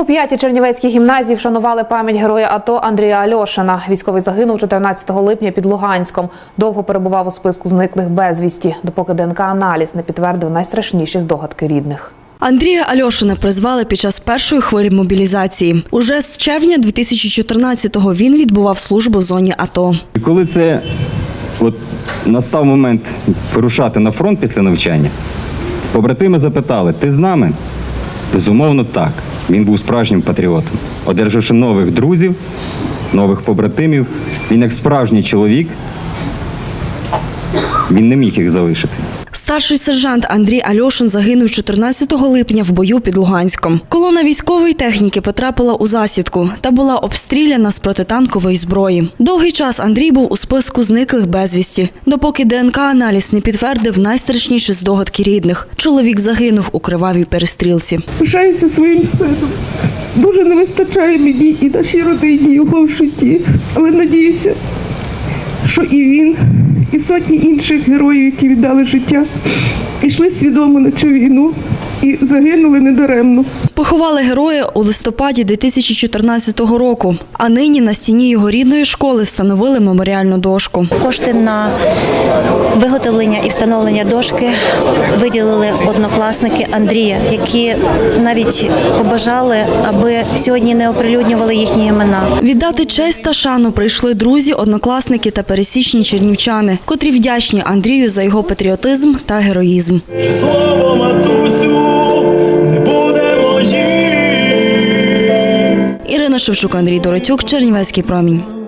У п'ятій Чернівецькій гімназії вшанували пам'ять героя АТО Андрія Альошина. Військовий загинув 14 липня під Луганськом. Довго перебував у списку зниклих безвісті, допоки ДНК-аналіз не підтвердив найстрашніші здогадки рідних. Андрія Альошина призвали під час першої хвилі мобілізації. Уже з червня 2014-го він відбував службу в зоні АТО. І коли це от настав момент вирушати на фронт після навчання, побратими запитали: ти з нами? Безумовно, так. Він був справжнім патріотом. Одержавши нових друзів, нових побратимів, він як справжній чоловік, він не міг їх залишити. Старший сержант Андрій Альошин загинув 14 липня в бою під Луганськом. Колона військової техніки потрапила у засідку та була обстріляна з протитанкової зброї. Довгий час Андрій був у списку зниклих безвісті, допоки ДНК-аналіз не підтвердив найстрашніші здогадки рідних. Чоловік загинув у кривавій перестрілці. Пишаюся своїм сином. Дуже не вистачає мені і нашій родині його в житті. Але надіюся, що і він, і сотні інших героїв, які віддали життя, ішли свідомо на цю війну і загинули недаремно. Поховали героя у листопаді 2014 року. А нині на стіні його рідної школи встановили меморіальну дошку. Кошти на виготовлення і встановлення дошки виділили однокласники Андрія, які навіть побажали, аби сьогодні не оприлюднювали їхні імена. Віддати честь та шану прийшли друзі, однокласники та пересічні чернівчани, котрі вдячні Андрію за його патріотизм та героїзм. Слово Шевчук, Андрій Доротюк, Чернівецький промінь.